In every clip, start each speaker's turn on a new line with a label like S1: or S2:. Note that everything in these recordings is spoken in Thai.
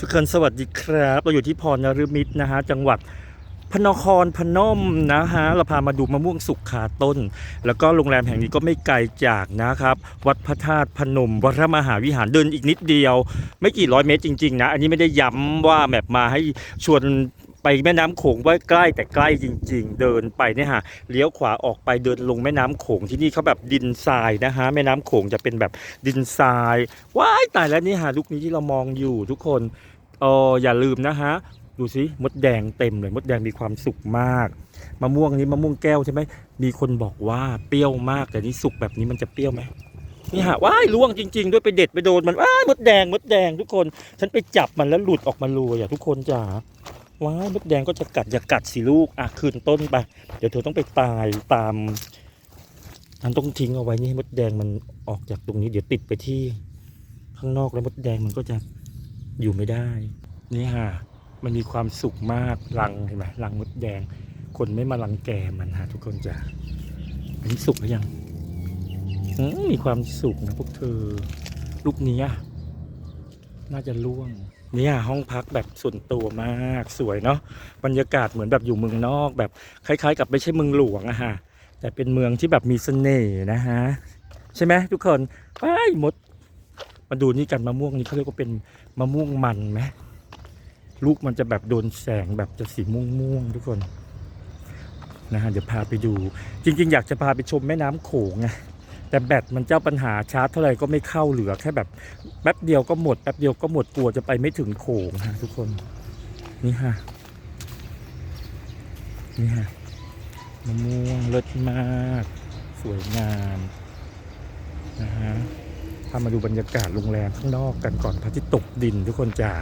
S1: ทุกคนสวัสดีครับ เราอยู่ที่พรนรมิตรนะฮะ จังหวัดพนครพนมนะฮะ เราพามาดูมะม่วงสุกขาต้น แล้วก็โรงแรมแห่งนี้ก็ไม่ไกลจากนะครับ วัดพระธาตุพนมวรมหาวิหารเดินอีกนิดเดียว ไม่กี่ร้อยเมตรจริง ๆ นะ อันนี้ไม่ได้ย้ำว่าแบบมาให้ชวน ไปแม่น้ำโขงว่าใกล้แต่ใกล้จริง ๆ เดินไปเนี่ยฮะเลี้ยวขวาออกไปเดินลงแม่น้ำโขงที่นี่เขาแบบดินทรายนะฮะแม่น้ำโขงจะเป็นแบบดินทรายว้ายตายแล้วนี่ฮะลูกนี้ที่เรามองอยู่ทุกคนเอออย่าลืมนะฮะดูสิมดแดงเต็มเลยมดแดงมีความสุกมากมะม่วงนี้มะม่วงแก้วใช่ไหมมีคนบอกว่าเปรี้ยวมากแต่นี่สุกแบบนี้มันจะเปรี้ยวไหมนี่ฮะว้ายล่วงจริง ๆ ด้วยไปเด็ดไปโดนมันว้ายมดแดงมดแดงทุกคน ฉันไปจับมันแล้วหลุดออกมาเลยอะทุกคนจ๋า ว้ายมดแดงก็จะกัดอย่ากัดสิลูกอะคืนต้นไป เดี๋ยวเธอต้องไปตายตามอันต้องทิ้งเอาไว้นี่ให้มดแดงมันออกจากตรงนี้ เดี๋ยวติดไปที่ข้างนอกแล้วมดแดงมันก็จะอยู่ไม่ได้ นี่ฮะมันมีความสุขมากรังเห็นไหมรังมดแดง คนไม่มารังแกมันฮะทุกคนจะอันนี้สุกหรือยังมีความสุขนะพวกเธอ ลูกนี้น่าจะล่วง เนี่ยห้องพักแบบส่วนตัวมากสวยเนาะบรรยากาศเหมือนแบบอยู่เมืองนอกแบบคล้าย ๆ กับไม่ใช่เมืองหลวงอะฮะแต่เป็นเมืองที่แบบมีเสน่ห์นะฮะใช่ไหมทุกคนไปมดมาดูนี่กันมะม่วงนี่เขาเรียกว่าเป็นมะม่วงมันไหมลูกมันจะแบบโดนแสงแบบจะสีม่วงม่วงๆทุกคนนะฮะเดี๋ยวพาไปดู จริง ๆ อยากจะพาไปชมแม่น้ำโขงไง แต่แบตมันเจ้าปัญหาชาร์จเท่าไหร่ก็ไม่เข้าเหลือแค่แบบแป๊บเดียวก็หมดแป๊บเดียวก็หมดกลัวจะไปไม่ถึงโขงฮะทุกคนนี่ฮะนี่ฮะมะม่วงเลิศมาก สวยงามนะฮะามาดูบรรยากาศโรงแรมข้างนอกกันก่อนพระอาทิตย์ตกดินทุกคนจ้า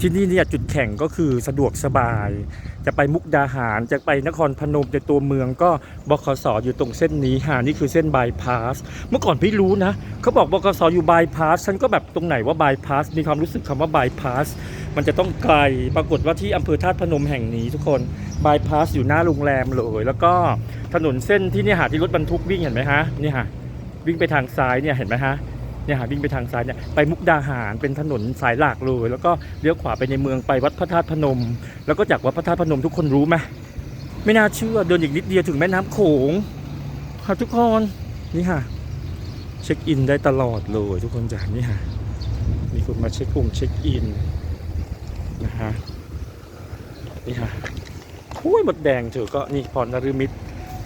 S1: ที่นี่เนี่ยจุดแข่งก็คือสะดวกสบาย จะไปมุกดาหารจะไปนครพนมในตัวเมืองก็บขสอยู่ตรงเส้นนี้หานี่คือเส้นบายพาสเมื่อก่อนพี่รู้นะเขาบอกบขสอยู่บายพาสฉันก็แบบตรงไหนว่าบายพาสมีความรู้สึกคำว่าบายพาสมันจะต้องไกลปรากฏว่าที่อำเภอธาตุพนมแห่งนี้ทุกคนบายพาสอยู่หน้าโรงแรมเลย แล้วก็ถนนเส้นที่นี่หาที่รถบรรทุกวิ่งเห็นไหมฮะนี่ฮะวิ่งไปทางซ้ายเนี่ยเห็นไหมฮะ เนี่ยหาวิ่งไปทางซ้ายเนี่ยไปมุกดาหารเป็นถนนสายหลักเลยแล้วก็เลี้ยวขวาไปในเมืองไปวัดพระธาตุพนม แล้วก็จากวัดพระธาตุพนมทุกคนรู้ไหมไม่น่าเชื่อเดินอีกนิดเดียวถึงแม่น้ำโขงค่ะทุกคนนี่ค่ะ เช็คอินได้ตลอดเลยทุกคนจากนี่ค่ะมีคนมาเช็คปุ่งเช็คอินนะฮะนี่ค่ะอุ้ยหมดแดงเถอะก็นี่พรนฤมิตร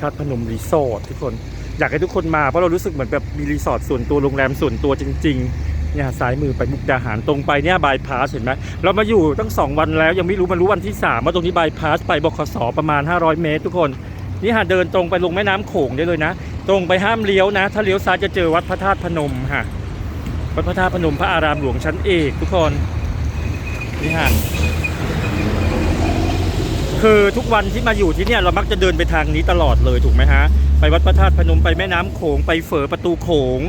S1: ธาตุพนมรีสอร์ททุกคน อยากให้ทุกคนมาเพราะเรารู้สึกเหมือนแบบมีรีสอร์ทส่วนตัวโรงแรมส่วนตัวจริงๆเนี่ยซ้ายมือไปมุกดาหารตรงไปเนี่ยบายพาสเห็นไหมเรามาอยู่ตั้งสองวันแล้วยังไม่รู้มันรู้วันที่ 3 ว่าตรงนี้บายพาสไปบขสประมาณ 500 เมตร ทุกคนนี่หาเดินตรงไปลงแม่น้ำโขงได้เลยนะ ตรงไปห้ามเลี้ยวนะ ถ้าเลี้ยวซ้ายจะเจอวัดพระธาตุพนมค่ะวัดพระธาตุพนมพระอารามหลวงชั้นเอกทุกคนนี่ฮะคือทุกวันที่มาอยู่ที่เนี่ยเรามักจะเดินไปทางนี้ตลอดเลยถูกไหมฮะ วัดพระธาตุพนมไปแม่น้ำโขงไปเฝอประตูโขง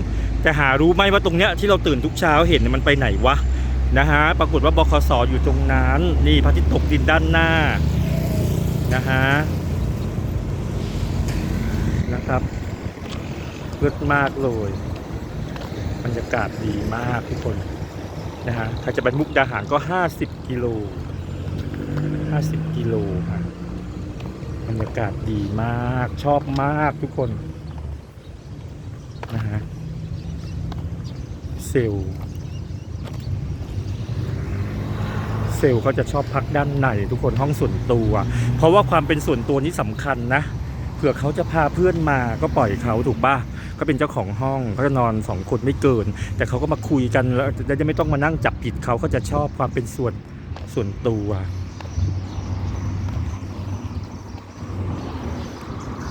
S1: แต่หารู้ไหมว่าตรงเนี้ยที่เราตื่นทุกเช้าเห็นมันไปไหนวะนะฮะปรากฏว่าบคสอยู่ตรงนั้นนี่พระอาทิตย์ตกดินด้านหน้านะฮะนะครับเลิศมากเลยบรรยากาศดีมากทุกคนนะฮะใครจะไปมุกดาหารก็ 50 กิโล 50 กิโลค่ะบ บรรยากาศดีมากชอบมากทุกคนนะฮะเซลล์เซลล์เขาจะชอบพักด้านในทุกคนห้องส่วนตัว เพราะว่าความเป็นส่วนตัวนี้สำคัญนะเผื่อเขาจะพาเพื่อนมาก็ปล่อยเขาถูกป่ะก็เป็นเจ้าของห้องเขาจะนอนสองคนไม่เกิน แต่เขาก็มาคุยกันแล้วจะไม่ต้องมานั่งจับผิดเขาเขาจะชอบความเป็นส่วนส่วนตัว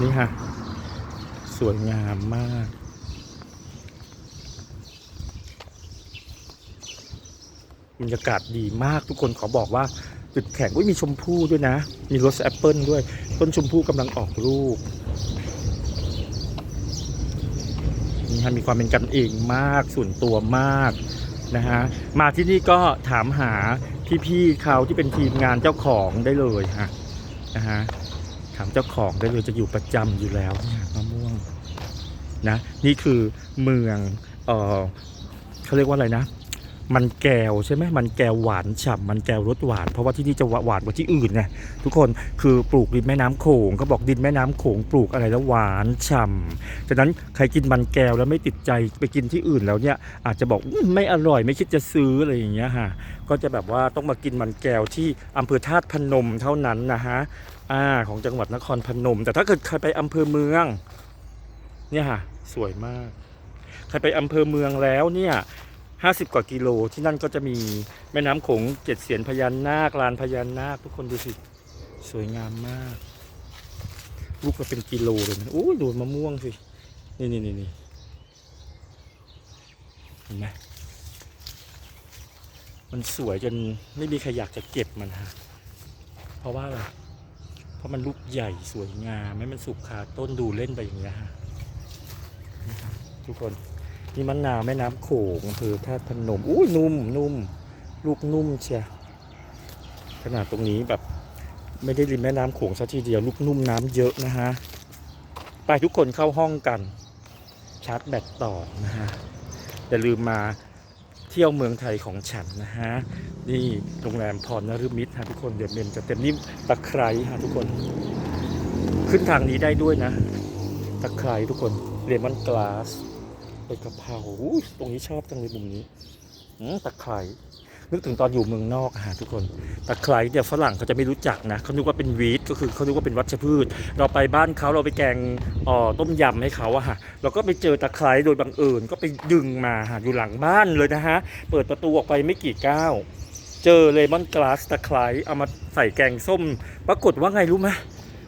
S1: นี่ค่ะ สวยงามมาก บรรยากาศดีมากทุกคนขอบอกว่าจุดแข็งอุ้ยมีชมพู่ด้วยนะ มีรสแอปเปิลด้วย ต้นชมพู่กำลังออกลูกนี่ฮะมีความเป็นกันเองมากส่วนตัวมากนะฮะมาที่นี่ก็ถามหาพี่ๆเขาที่เป็นทีมงานเจ้าของได้เลยฮะนะฮะ ถามเจ้าของได้เลยจะอยู่ประจำอยู่แล้วเนี่ยมะม่วงนะนี่คือเมืองเออเขาเรียกว่าอะไรนะ มันแก้วใช่ไหมมันแก้วหวานฉ่ำมันแก้วรสหวาน เพราะว่าที่นี่จะหวานกว่าที่อื่นไงทุกคนคือปลูกริมแม่น้ำโขงเขาบอกดินแม่น้ำโขงปลูกอะไรแล้วหวานฉ่ำฉะนั้นใครกินมันแก้วแล้วไม่ติดใจไปกินที่อื่นแล้วเนี่ยอาจจะบอกไม่อร่อยไม่คิดจะซื้ออะไรอย่างเงี้ยฮะก็จะแบบว่าต้องมากินมันแก้วที่อำเภอธาตุพนมเท่านั้นนะฮะอ่าของจังหวัดนครพนม แต่ถ้าเกิดใครไปอำเภอเมืองเนี่ยค่ะสวยมาก ใครไปอำเภอเมืองแล้วเนี่ย ห้าสิบกว่ากิโลที่นั่นก็จะมีแม่น้ำโขงเจ็ดเสียนพญานาคลานพญานาคทุกคนดูสิ สวยงามมาก ลูกก็เป็นกิโลเลยนะโอ้ดูมะม่วงสิ นี่นี่นี่นี่เห็นไหมมันสวยจนไม่มีใครอยากจะเก็บมันฮะเพราะว่าอะไรเพราะมันลูกใหญ่สวยงามไม่มันสุกคาต้นดูเล่นไปอย่างเงี้ยฮะทุกคน นี่มะนาวแม่น้ำโขงอำเภอธาพนมอุ้นุ่มนุ่มลูกนุ่มเชียขนาดตรงนี้แบบไม่ได้ริมแม่น้ำโขงซะทีเดียว ลูกนุ่มน้ำเยอะนะฮะ ไปทุกคนเข้าห้องกัน ชาร์จแบตต่อนะฮะ อย่าลืมมาเที่ยวเมืองไทยของฉันนะฮะ นี่โรงแรมพรนฤมิตฮะทุกคนเดี๋ยวเมมจะเต็มนี่ตะไคร้ฮะทุกคน ขึ้นทางนี้ได้ด้วยนะ ตะไคร้ทุกคนเลมอนกลาส ใบกะเพราตรงนี้ชอบจังเลยมุมนี้ตะไคร้นึกถึงตอนอยู่เมืองนอกอะฮะทุกคนตะไคร้เนี่ยฝรั่งเขาจะไม่รู้จักนะเขานึกว่าเป็นวีดก็คือเขานึกว่าเป็นวัชพืช เราไปบ้านเขาเราไปแกงอ่อต้มยำให้เขาอะฮะเราก็ไปเจอตะไคร้โดยบังเอิญก็ไปดึงมาฮะอยู่หลังบ้านเลยนะฮะเปิดประตูออกไปไม่กี่ก้าวเจอเลมอนกลาสตะไคร้เอามาใส่แกงส้ม ปรากฏว่าไงรู้ไหม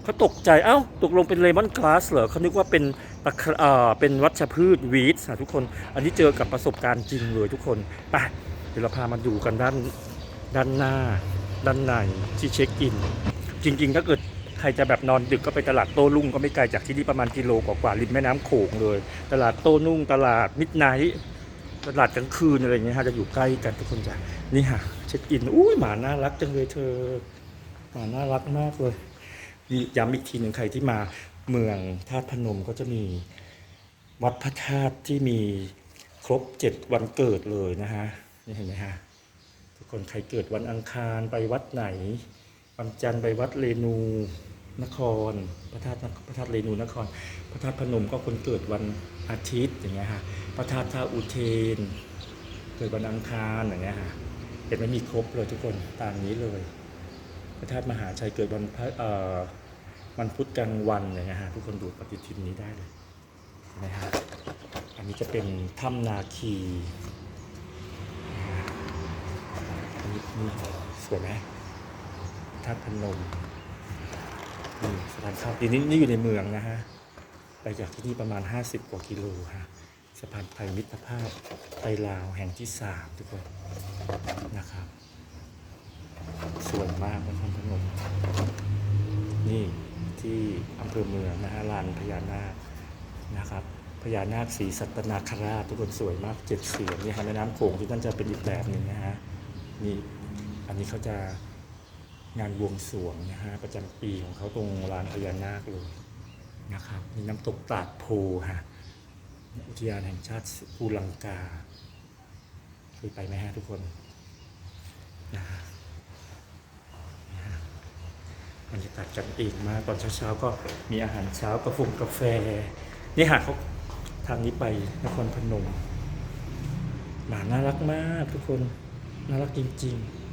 S1: เขาตกใจ เอ้า ตกลงเป็นเลมอนกลาสเหรอเขานึกว่าเป็นตะไคร้เอ่อเป็นวัชพืชวีดทุกคน อันนี้เจอกับประสบการณ์จริงเลยทุกคนไปเดี๋ยวเราพามาดูกันด้านด้านหน้า ด้านในที่เช็คอิน จริง ๆ ถ้าเกิดใครจะแบบนอนดึกก็ไปตลาดโต้รุ่งก็ไม่ไกลจากที่นี่ประมาณกิโลกว่าๆริมแม่น้ำโขงเลย ตลาดโต้รุ่งตลาดมิดไนท์ตลาดกลางคืนอะไรเงี้ยฮะจะอยู่ใกล้กันทุกคนจ้ะนี่ฮะเช็คอินอุ้ยหมาน่ารักจังเลยเธอหมาน่ารักมากเลย ย้ำอีกทีหนึ่งใครที่มาเมืองธาตุพนมก็จะมีวัดพระธาตุที่มีครบเจ็ดวันเกิดเลยนะฮะนี่เห็นไหมฮะทุกคนใครเกิดวันอังคารไปวัดไหน วันจันทร์ไปวัดเรนูนครพระธาตุพระธาตุเรนูนคร พระธาตุพนมก็คนเกิดวันอาทิตย์อย่างเงี้ยฮะพระธาตุท่าอุเทน เกิดวันอังคารอย่างเงี้ยฮะเห็นไหมมีครบเลยทุกคนตามนี้เลย พระธาตุมหาชัยเกิดวันพระเอ่อวันพุธกลางวันอย่างเงี้ยฮะทุกคนดูปฏิทินนี้ได้เลยนไหมฮะอันนี้จะเป็นถ้ำนาคีอันนี้นี่สวยไหมพระธาพนมนี่สถานข้าวทีนี้นี่อยู่ในเมืองนะฮะไปจากที่นี่ประมาณ 50 กว่ากิโลฮะสะพานไทยมิตรภาพไทยลาวแห่งที่สามทุกคนนะครับ สวยมากนครพนมนี่ที่อำเภอเมืองนะฮะลานพญานาคนะครับพญานาคสีสัตนาคราชทุกคนสวยมากเจ็ดเสียนนี่ฮะแม่น้ำโขงที่นั่นจะเป็นอีกแบบหนึ่งนะฮะนี่อันนี้เขาจะงานบวงสรวงนะฮะประจำปีของเขาตรงลานพญานาคเลยนะครับมีน้ำตกตาดโพฮะอุทยานแห่งชาติภูลังกาเคยไปไหมฮะทุกคนนะฮะ บ รรยากาศกันเองมากตอนเช้าๆก็มีอาหารเช้ากาแฟกาแฟ นี่หากเขาทางนี้ไปนครพนมหมาน่ารักมากทุกคน น่ารักจริง ๆ